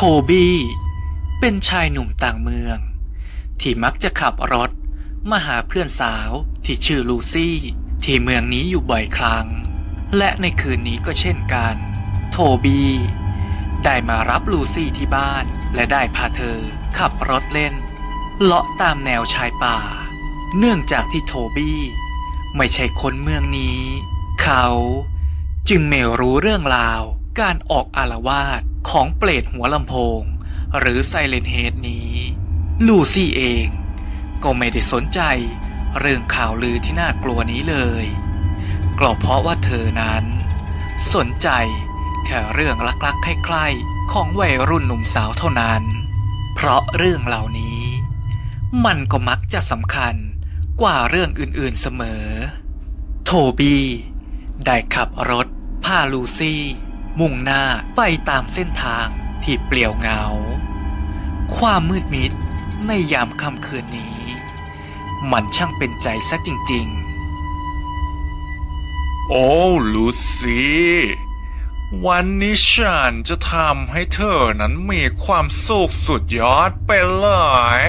โทบี้เป็นชายหนุ่มต่างเมือง ที่มักจะขับรถมาหาเพื่อนสาวที่ชื่อลูซี่ ที่เมืองนี้อยู่บ่อยครั้ง และในคืนนี้ก็เช่นกัน โทบี้ได้มารับลูซี่ที่บ้านและได้พาเธอขับรถเล่น เลาะตามแนวชายป่า เนื่องจากที่โทบี้ไม่ใช่คนเมืองนี้ เขาจึงไม่รู้เรื่องราวการออกอารวาส ของเปรตหัวลำโพง หรือไซเลนเฮดนี้ ลูซี่เอง ก็ไม่ได้สนใจเรื่องข่าวลือที่น่ากลัวนี้เลยก็เพราะว่าเธอนั้น สนใจแค่เรื่องลักๆใคล้ๆของวัยรุ่นหนุ่มสาวเท่านั้น เพราะเรื่องเหล่านี้ มันก็มักจะสำคัญกว่าเรื่องอื่นๆเสมอ โทบี้ได้ขับรถพาลูซี่ มุ่งหน้าไปตามเส้นทางที่เปลี่ยวเหงา ความมืดมิดในยามค่ำคืนนี้ มันช่างเป็นใจซะจริงๆ โอ้ลูซี่วันนี้ฉันจะทำให้เธอนั้นมีความสุขสุดยอดไปเลย